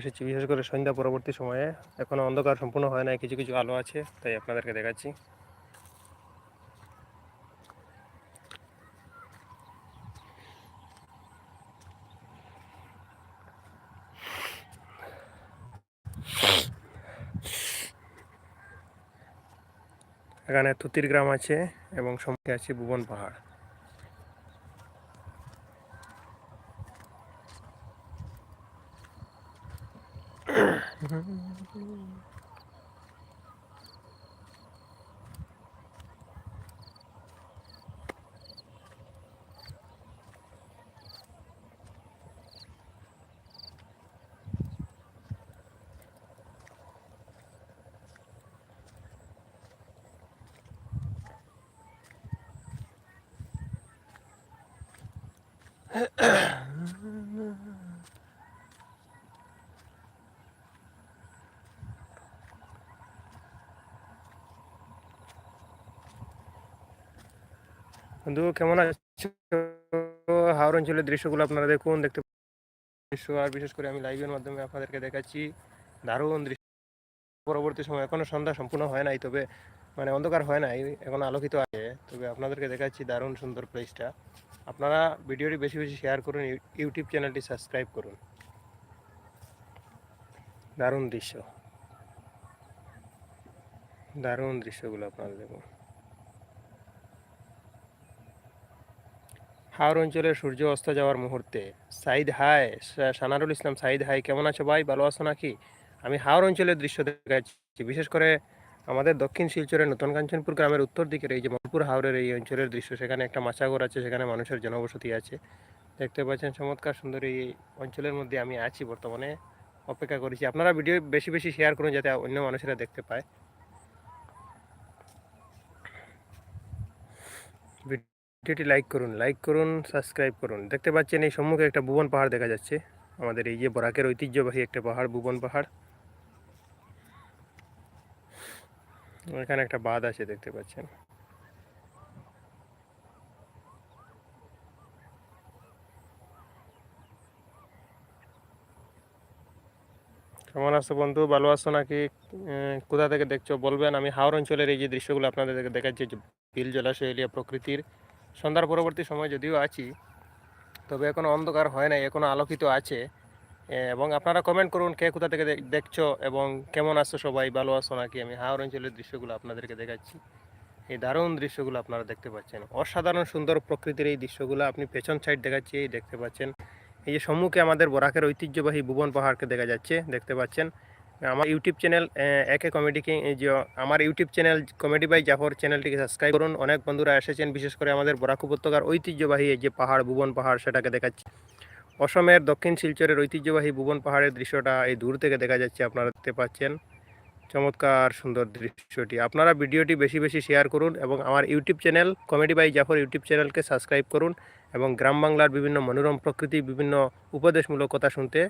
এসেছি। বিশেষ করে সন্ধ্যা পরবর্তী সময়ে। এখনও অন্ধকার সম্পূর্ণ হয় নাই, কিছু কিছু আলো আছে, তাই আপনাদেরকে দেখাচ্ছি। এখানে তুতির গ্রাম আছে এবং সম্মুখে আছে ভুবন পাহাড়। 嗯哼。বন্ধু, কেমন আছো? হাওড় অঞ্চলের দৃশ্যগুলো আপনারা দেখুন, দেখতে দৃশ্য আর বিশেষ করে আমি লাইভের মাধ্যমে আপনাদেরকে দেখাচ্ছি। দারুণ দৃশ্য। পরবর্তী সময় এখনও সন্ধ্যা সম্পূর্ণ হয় নাই, তবে মানে অন্ধকার হয় নাই, এখন আলোকিত আছে। তবে আপনাদেরকে দেখাচ্ছি দারুণ সুন্দর প্লেসটা আপনারা ভিডিওটি বেশি বেশি শেয়ার করুন, ইউ- ইউটিউব চ্যানেলটি সাবস্ক্রাইব করুন। দারুণ দৃশ্য। দারুণ দৃশ্যগুলো আপনারা দেখুন। হাওড় অঞ্চলের সূর্য অস্ত যাওয়ার মুহূর্তে। সাইদ হাই সানারুল ইসলাম সাইদ হাই, কেমন আছো ভাই? ভালো আছো নাকি? আমি হাওড় অঞ্চলের দৃশ্য দেখাচ্ছি। বিশেষ করে আমাদের দক্ষিণ শিলচরের নতুন কাঞ্চনপুর গ্রামের উত্তর দিকের এই যে মলপুর হাওড়ের এই অঞ্চলের দৃশ্য, সেখানে একটা মাচাগর আছে, সেখানে মানুষের জনবসতি আছে। দেখতে পাচ্ছেন চমৎকার সুন্দর এই অঞ্চলের মধ্যে আমি আছি বর্তমানে। অপেক্ষা করেছি। আপনারা ভিডিও বেশি বেশি শেয়ার করুন যাতে অন্য মানুষেরা দেখতে পায়। ভিডিওটি লাইক করুন লাইক করুন সাবস্ক্রাইব করুন। দেখতে পাচ্ছেন এই সম্মুখে একটা ভুবন পাহাড় দেখা যাচ্ছে। আমাদের এই যে বরাকের ঐতিহ্যবাহী একটা পাহাড়, ভুবন পাহাড়। এখানে একটা বাঁধ আছে দেখতে পাচ্ছেন। কেমন আছো বন্ধু? ভালো আছো নাকি? কোথা থেকে দেখছ? বলবেন। আমি হাওড় অঞ্চলের এই যে দৃশ্যগুলো আপনাদের দেখাচ্ছি বিল জলাশয়, এলিয়া প্রকৃতির। সন্ধ্যার পরবর্তী সময় যদিও আছি, তবে এখনও অন্ধকার হয় নাই, এখনও আলোকিত আছে। এবং আপনারা কমেন্ট করুন কে কোথা থেকে দেখছ এবং কেমন আছো সবাই, ভালো আছো নাকি? আমি হাওড় অঞ্চলের দৃশ্যগুলো আপনাদেরকে দেখাচ্ছি। এই দারুণ দৃশ্যগুলো আপনারা দেখতে পাচ্ছেন। অসাধারণ সুন্দর প্রকৃতির এই দৃশ্যগুলো আপনি পেছন সাইড দেখাচ্ছি, এই দেখতে পাচ্ছেন। এই যে সম্মুখে আমাদের বরাকের ঐতিহ্যবাহী ভুবন পাহাড়কে দেখা যাচ্ছে, দেখতে পাচ্ছেন। আমার ইউটিউব চ্যানেল একে কমেডিকে যে, আমার YouTube channel comedy by Jafar চ্যানেলটিকে সাবস্ক্রাইব করুন। অনেক বন্ধুরা এসেছেন, বিশেষ করে আমাদের বরাক উপত্যকার ঐতিহ্যবাহী যে পাহাড়, ভুবন পাহাড় সেটাকে দেখাচ্ছি। অসমের দক্ষিণ শিলচরের ঐতিহ্যবাহী ভুবন পাহাড়ের দৃশ্যটা এই দূর থেকে দেখা যাচ্ছে, আপনারা দেখতে পাচ্ছেন। চমৎকার সুন্দর দৃশ্যটি। আপনারা ভিডিওটি বেশি বেশি শেয়ার করুন এবং আমার YouTube channel comedy by Jafar YouTube চ্যানেলকে সাবস্ক্রাইব করুন এবং গ্রাম বাংলার বিভিন্ন মনোরম প্রকৃতি, বিভিন্ন উপদেশমূলক কথা শুনতে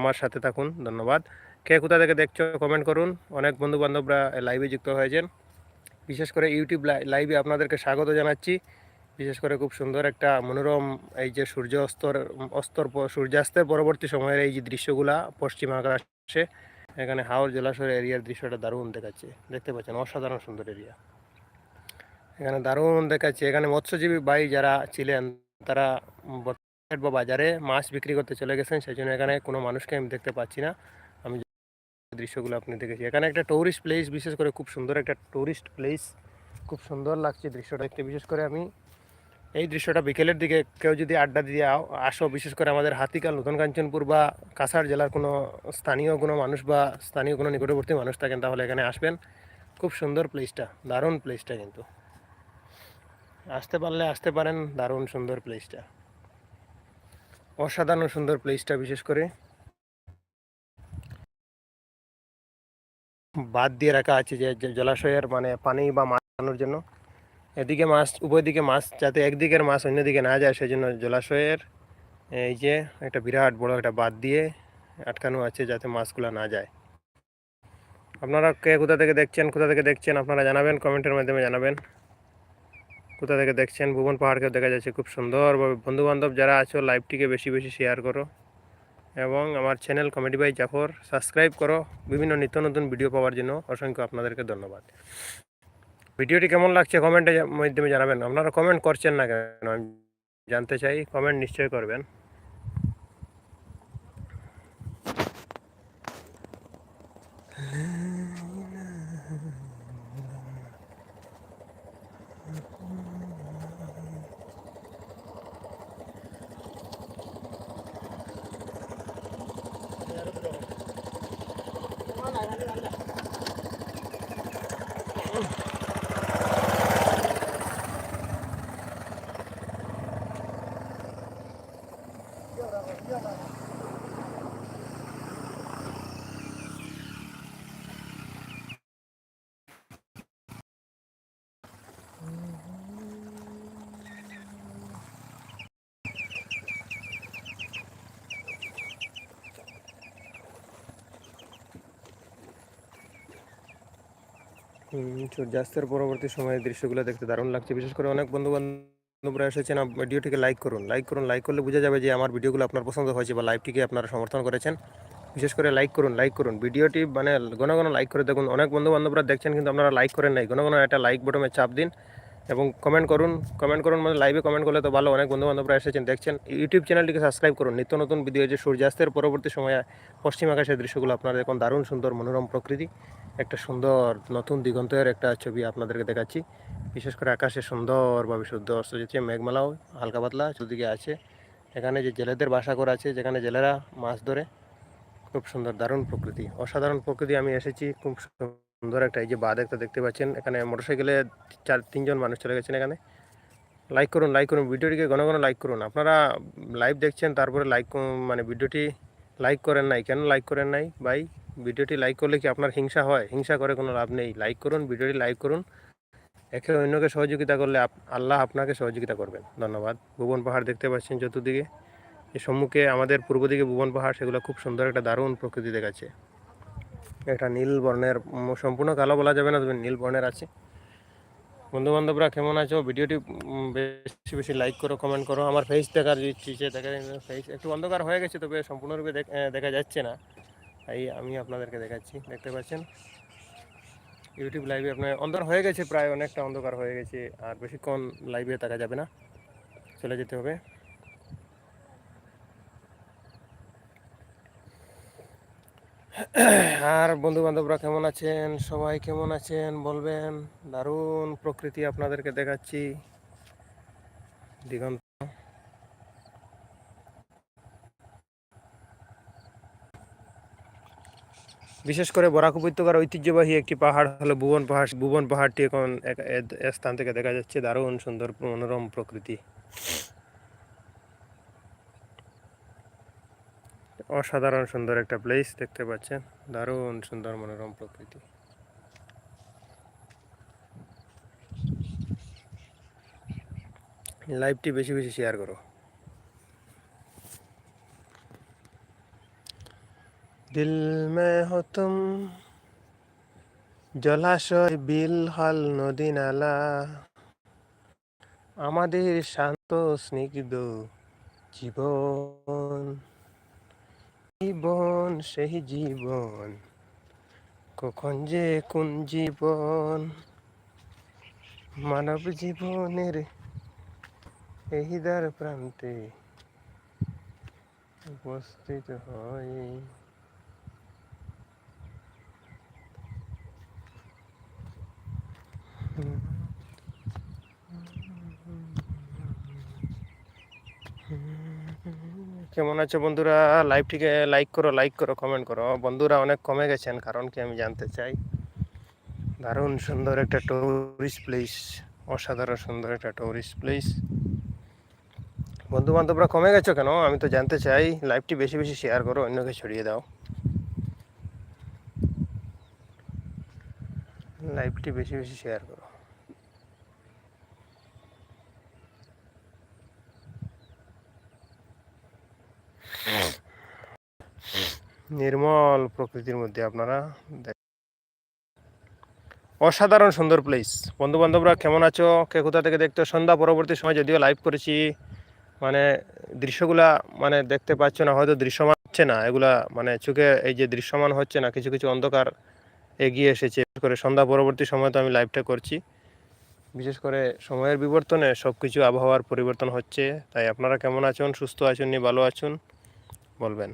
আমার সাথে থাকুন। ধন্যবাদ। কে কোথা থেকে দেখছ কমেন্ট করুন। অনেক বন্ধু বান্ধবরা লাইভে যুক্ত হয়েছেন। বিশেষ করে ইউটিউব লাই- লাইভে আপনাদেরকে স্বাগত জানাচ্ছি। বিশেষ করে খুব সুন্দর একটা মনোরম এই যে সূর্য অস্তর অস্তর সূর্যাস্তের পরবর্তী সময়ের এই যে দৃশ্যগুলা পশ্চিম আকাশে, এখানে হাওড় জলাশয়ের এরিয়ার দৃশ্যটা দারুণ দেখাচ্ছে। দেখতে পাচ্ছেন, অসাধারণ সুন্দর এরিয়া। এখানে দারুণ দেখাচ্ছে, এখানে মৎস্যজীবী ভাই যারা ছিলেন, তারা বা বাজারে মাছ বিক্রি করতে চলে গেছেন সেই জন্য এখানে কোনো মানুষকে আমি দেখতে পাচ্ছি না। দৃশ্যগুলো আপনি দেখেছি। এখানে একটা টুরিস্ট প্লেস বিশেষ করে খুব সুন্দর একটা টুরিস্ট প্লেস খুব সুন্দর লাগছে দৃশ্যটা দেখতে। বিশেষ করে আমি এই দৃশ্যটা বিকেলের দিকে কেউ যদি আড্ডা দিয়ে আসো, বিশেষ করে আমাদের হাতিকাল, নতুন কাঞ্চনপুর বা কাছাড় জেলার কোনো স্থানীয় কোনো মানুষ বা স্থানীয় কোনো নিকটবর্তী মানুষ থাকেন, তাহলে এখানে আসবেন। খুব সুন্দর প্লেসটা দারুণ প্লেসটা কিন্তু। আসতে পারলে আসতে পারেন, দারুণ সুন্দর প্লেসটা অসাধারণ সুন্দর প্লেসটা বিশেষ করে। বাদ দিয়ে রাখা আছে যে জলাশয়ের মানে পানি বা মাছ আনার জন্য। এদিকে মাছ, উভয় দিকে মাছ যাতে একদিকের মাছ অন্যদিকে না যায় সেই জন্য জলাশয়ের এই যে একটা বিরাট বড় একটা বাদ দিয়ে আটকানো আছে যাতে মাছগুলো না যায়। আপনারা কে কোথা থেকে দেখছেন, কোথা থেকে দেখছেন আপনারা জানাবেন, কমেন্টের মাধ্যমে জানাবেন। কোথা থেকে দেখছেন, ভুবন পাহাড়কেও দেখা যাচ্ছে খুব সুন্দরভাবে। বন্ধু বান্ধব যারা আছো, লাইভটিকে বেশি বেশি শেয়ার করো। এবং আমার channel comedy by Jafar, subscribe করো। বিভিন্ন নিত্য নতুন ভিডিও পাওয়ার জন্য অসংখ্য আপনাদেরকে ধন্যবাদ। ভিডিওটি কেমন লাগছে কমেন্টের মাধ্যমে জানাবেন। আপনারা কমেন্ট করছেন না কেন? আমি জানতে চাই, কমেন্ট নিশ্চয়ই করবেন। সূর্যাস্তের পরবর্তী সময়ের দৃশ্যগুলো দেখতে দারুণ লাগছে। বিশেষ করে অনেক বন্ধু বান্ধবরা এসেছেন ভিডিওটিকে লাইক করুন। লাইক করুন লাইক করলে বোঝা যাবে যে আমার ভিডিওগুলো আপনার পছন্দ হয়েছে বা লাইভটিকে আপনারা সমর্থন করেছেন। বিশেষ করে লাইক করুন লাইক করুন। ভিডিওটি মানে ঘন ঘন লাইক করে দেখুন। অনেক বন্ধু বান্ধবরা দেখছেন কিন্তু আপনারা লাইক করেন নাই। ঘন ঘন একটা লাইক বটমে চাপ দিন। এবং কমেন্ট করুন কমেন্ট করুন মানে লাইভে কমেন্ট করলে তো ভালো, অনেক বন্ধু বান্ধবরা এসেছেন, দেখছেন। ইউটিউব চ্যানেলটিকে সাবস্ক্রাইব করুন, নিত্য নতুন ভিডিও যে সূর্যাস্তের পরবর্তী সময়ে পশ্চিম আকাশের দৃশ্যগুলো আপনারা দেখুন দারুণ সুন্দর মনোরম প্রকৃতি, একটা সুন্দর নতুন দিগন্তের একটা ছবি আপনাদেরকে দেখাচ্ছি। বিশেষ করে আকাশে সুন্দরভাবে শুদ্ধ অস্ত যেছে মেঘমালাও হালকা পাতলা চতুর্দিকে আছে। এখানে যে জেলেদের বাসা করা আছে, যেখানে জেলেরা মাছ ধরে, খুব সুন্দর, দারুণ প্রকৃতি। অসাধারণ প্রকৃতি আমি এসেছি, খুব সুন্দর একটা এই যে বাদ একটা দেখতে পাচ্ছেন, এখানে মোটরসাইকেলে চার, তিনজন মানুষ চলে গেছেন এখানে। লাইক করুন লাইক করুন, ভিডিওটিকে ঘন ঘন লাইক করুন। আপনারা লাইভ দেখছেন, তারপরে লাইক মানে ভিডিওটি লাইক করেন নাই, কেন লাইক করেন নাই? ভাই, ভিডিওটি লাইক করলে কি আপনার হিংসা হয়? হিংসা করে কোনো লাভ নেই। লাইক করুন, ভিডিওটি লাইক করুন। একে অন্যকে সহযোগিতা করলে আল্লাহ আপনাকে সহযোগিতা করবেন। ধন্যবাদ। ভুবন পাহাড় দেখতে পাচ্ছেন চতুর্দিকে। সম্মুখে আমাদের পূর্ব দিকে ভুবন পাহাড়, সেগুলো খুব সুন্দর একটা দারুণ প্রকৃতি দেখাচ্ছে। একটা নীল বর্ণের সম্পূর্ণ কালো বলা যাবে না, তবে নীল বর্ণের আছে। বন্ধু বান্ধবরা কেমন আছো? ভিডিওটি বেশি বেশি লাইক করো কমেন্ট করো। আমার ফেস দেখার ইচ্ছে দেখা ফেস একটু অন্ধকার হয়ে গেছে, তবে সম্পূর্ণরূপে দেখা যাচ্ছে না। তাই আমি আপনাদেরকে দেখাচ্ছি, দেখতে পাচ্ছেন? ইউটিউব লাইভে আপনার অন্ধকার হয়ে গেছে, প্রায় অনেকটা অন্ধকার হয়ে গেছে, আর বেশিক্ষণ লাইভে থাকা যাবে না। চলে যেতে হবে। আর বন্ধু বান্ধবরা কেমন আছেন? সবাই কেমন আছেন? বলবেন, দারুণ প্রকৃতি আপনাদেরকে দেখাচ্ছি। দিগন্ত। বিশেষ করে বরাক উপত্যকার ঐতিহ্যবাহী একটি পাহাড় হলো ভুবন পাহাড়। ভুবন পাহাড়টি এখন স্থান থেকে দেখা যাচ্ছে দারুণ সুন্দর মনোরম প্রকৃতি। অসাধারণ সুন্দর একটা প্লেস দেখতে পাচ্ছেন। দারুণ সুন্দর মনোরম প্রকৃতি। লাইভটি বেশি বেশি শেয়ার করো। দিল মে হো জলাশয় বিল হল নদী নালা। আমাদের শান্ত স্নিগ্ধ জীবন। জীবন সেই জীবন। কখন যে কোন জীবন? মানব জীবনের এই দ্বার প্রান্তে উপস্থিত হয়। কেমন আছো বন্ধুরা? লাইভটিকে লাইক করো লাইক করো কমেন্ট করো। বন্ধুরা অনেক কমে গেছেন, কারণ কি আমি জানতে চাই, দারুণ সুন্দর একটা টুরিস্ট প্লেস অসাধারণ সুন্দর একটা টুরিস্ট প্লেস বন্ধু বান্ধবরা কমে গেছো কেন? আমি তো জানতে চাই লাইভটি বেশি বেশি শেয়ার করো, অন্যকে ছড়িয়ে দাও। লাইভটি বেশি বেশি শেয়ার করো। নির্মল প্রকৃতির মধ্যে আপনারা অসাধারণ সুন্দর প্লেস বন্ধু বান্ধবরা কেমন আছো? কে কোথা থেকে দেখতো সন্ধ্যা পরবর্তী সময় যদিও লাইভ করেছি মানে দৃশ্যগুলা মানে দেখতে পাচ্ছ না, হয়তো দৃশ্যমান হচ্ছে না, এগুলা মানে চোখে এই যে দৃশ্যমান হচ্ছে না, কিছু কিছু অন্ধকার এগিয়ে এসেছে। করে সন্ধ্যা পরবর্তী সময় তো আমি লাইভটা করছি। বিশেষ করে সময়ের বিবর্তনে সব কিছু আবহাওয়ার পরিবর্তন হচ্ছে, তাই আপনারা কেমন আছেন? সুস্থ আছেন নি? ভালো আছেন? বলবেন।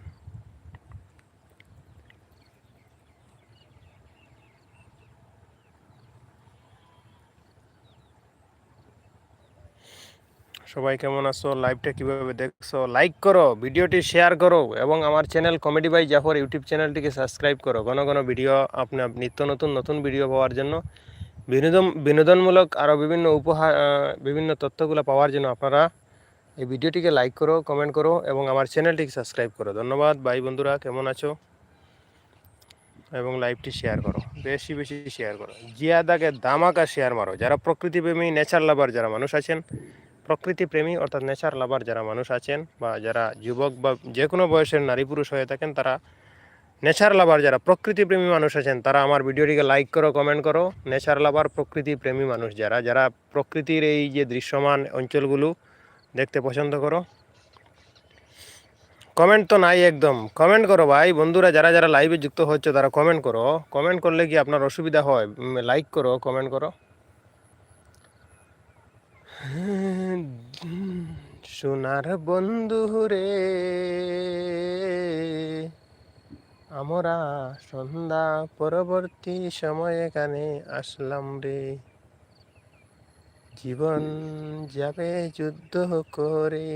সবাই কেমন আছো? লাইভটা কীভাবে দেখছ? লাইক করো, ভিডিওটি শেয়ার করো এবং আমার channel comedy by Jafar YouTube চ্যানেলটিকে সাবস্ক্রাইব করো। ঘন ঘন ভিডিও আপনার নিত্য নতুন নতুন ভিডিও পাওয়ার জন্য। বিনোদন বিনোদনমূলক আরও বিভিন্ন উপহার বিভিন্ন তথ্যগুলো পাওয়ার জন্য আপনারা এই ভিডিওটিকে লাইক করো কমেন্ট করো এবং আমার চ্যানেলটিকে সাবস্ক্রাইব করো। ধন্যবাদ, ভাই বন্ধুরা, কেমন আছো? এবং লাইভটি শেয়ার করো, বেশি বেশি শেয়ার করো। জিয়াদাকে দামাকা শেয়ার মারো। যারা প্রকৃতিপ্রেমী নেচার লাভার যারা মানুষ আছেন প্রকৃতি প্রেমী অর্থাৎ নেচার লাভার যারা মানুষ আছেন বা যারা যুবক বা যে কোনো বয়সের নারী পুরুষ হয়ে থাকেন, তারা নেচার লাভার যারা প্রকৃতি প্রেমী মানুষ আছেন, তারা আমার ভিডিওটিকে লাইক করো কমেন্ট করো। নেচার লাভার প্রকৃতি প্রেমী মানুষ যারা যারা প্রকৃতির এই যে দৃশ্যমান অঞ্চলগুলো দেখতে পছন্দ করো। কমেন্ট তো নাই একদম। কমেন্ট করো ভাই। বন্ধুরা, যারা যারা লাইভে যুক্ত হচ্ছে, তারা কমেন্ট করো। কমেন্ট করলে কি আপনার অসুবিধা হয়? লাইক করো কমেন্ট করো। সোনার বন্ধু রে, আমরা সন্ধ্যা পরবর্তী সময় এখানে আসলাম রে। জীবন যাবে যুদ্ধ করে,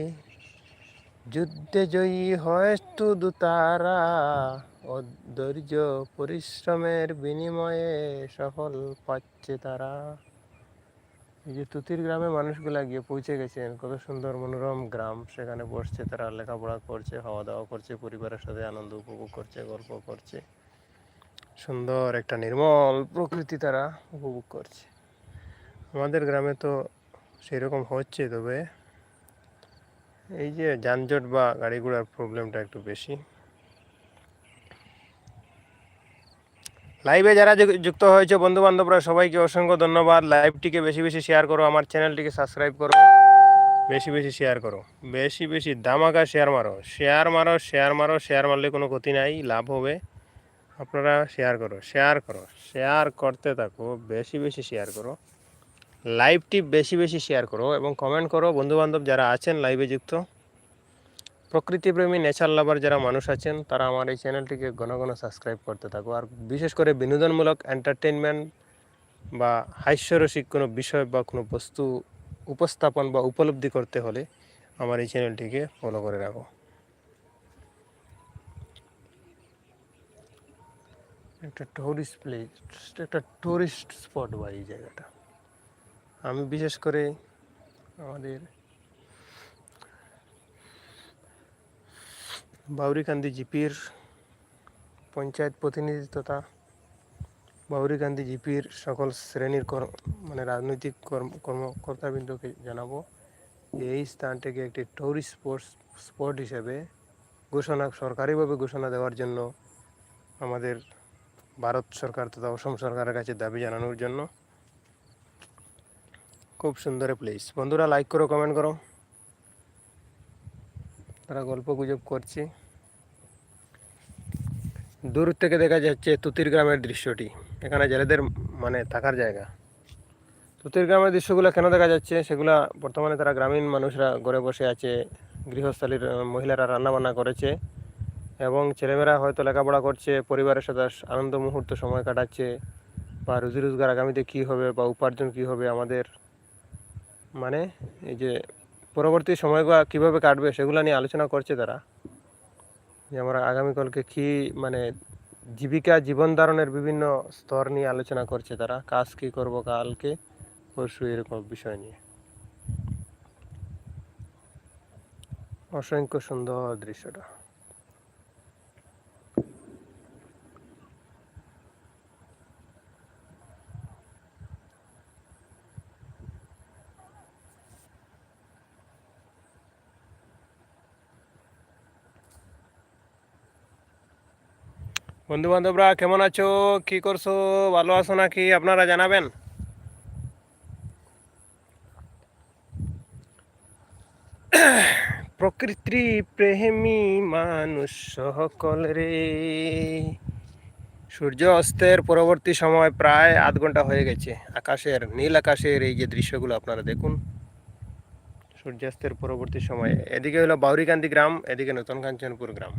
যুদ্ধে জয়ী হয় শুধু তারা। পরিশ্রমের বিনিময়ে সফল পাচ্ছে তারা। এই যে তুতির গ্রামে মানুষগুলা গিয়ে পৌঁছে গেছেন, কত সুন্দর মনোরম গ্রাম। সেখানে বসছে, তারা লেখাপড়া করছে খাওয়া দাওয়া করছে, পরিবারের সাথে আনন্দ উপভোগ করছে, গল্প করছে। সুন্দর একটা নির্মল প্রকৃতি তারা উপভোগ করছে। আমাদের গ্রামে তো সেরকম হচ্ছে, তবে এই যে যানজট বা গাড়ি ঘোড়ার প্রবলেমটা একটু বেশি। লাইভে যারা যুক্ত হয়েছে বন্ধু বান্ধবরা সবাইকে অসংখ্য ধন্যবাদ। লাইভটিকে বেশি বেশি শেয়ার করো, আমার চ্যানেলটিকে সাবস্ক্রাইব করো। বেশি বেশি শেয়ার করো। বেশি বেশি দামাকা শেয়ার মারো। শেয়ার মারো শেয়ার মারো শেয়ার মারলে কোনো ক্ষতি নাই, লাভ হবে। আপনারা শেয়ার করো শেয়ার করো শেয়ার করতে থাকো, বেশি বেশি শেয়ার করো। লাইভটি বেশি বেশি শেয়ার করো এবং কমেন্ট করো। বন্ধু বান্ধব যারা আছেন লাইভে যুক্ত প্রকৃতিপ্রেমী নেচার লাভার যারা মানুষ আছেন, তারা আমার এই চ্যানেলটিকে ঘন ঘন সাবস্ক্রাইব করতে থাকো। আর বিশেষ করে বিনোদনমূলক এন্টারটেনমেন্ট বা হাস্যরসিক কোনো বিষয় বা কোনো বস্তু উপস্থাপন বা উপলব্ধি করতে হলে আমার এই চ্যানেলটিকে ফলো করে রাখো। একটা টুরিস্ট প্লেস একটা টুরিস্ট স্পট বা এই জায়গাটা। আমি বিশেষ করে আমাদের বাউরিকান্দি জিপির পঞ্চায়েত প্রতিনিধি তথা বাউরিকান্দি জিপির সকল শ্রেণির মানে রাজনৈতিক কর্ম, কর্মকর্তাবৃন্দকে জানাব। এই স্থানটিকে একটি টুরিস্ট স্পোর্টস স্পট হিসেবে ঘোষণা, সরকারিভাবে ঘোষণা দেওয়ার জন্য আমাদের ভারত সরকার তথা অসম সরকারের কাছে দাবি জানানোর জন্য। খুব সুন্দর প্লেস বন্ধুরা লাইক করো কমেন্ট করো। তারা গল্প গুজব করছে। দূর থেকে দেখা যাচ্ছে তুতির গ্রামের দৃশ্যটি। এখানে জেলেদের মানে থাকার জায়গা। তুতির গ্রামের দৃশ্যগুলো কেন দেখা যাচ্ছে? সেগুলা বর্তমানে তারা গ্রামীণ মানুষরা ঘরে বসে আছে। গৃহস্থালীর মহিলারা রান্নাবান্না করেছে এবং ছেলেমেয়েরা হয়তো লেখাপড়া করছে, পরিবারের সাথে আনন্দ মুহূর্ত সময় কাটাচ্ছে বা রুজি রোজগার আগামীতে কী হবে বা উপার্জন কী হবে আমাদের। মানে এই যে পরবর্তী সময়গুলো কীভাবে কাটবে সেগুলো নিয়ে আলোচনা করছে তারা। যে আমরা আগামীকালকে কী মানে জীবিকা জীবন ধারণের বিভিন্ন স্তর নিয়ে আলোচনা করছে তারা, কাজ কী করব কালকে, পরশু এরকম বিষয় নিয়ে। অসংখ্য সুন্দর দৃশ্যটা। বন্ধু বান্ধবরা কেমন আছো? কি করছ? ভালো আছো নাকি? আপনারা জানাবেন? প্রকৃতি প্রেমী মানুষ সকল রে। সূর্য অস্তের পরবর্তী সময় প্রায় আধ ঘণ্টা হয়ে গেছে। আকাশের, নীল আকাশের এই যে দৃশ্যগুলো আপনারা দেখুন। সূর্যাস্তের পরবর্তী সময়ে। এদিকে হলো বাউরিকান্দি গ্রাম, এদিকে নতুন কাঞ্চনপুর গ্রাম।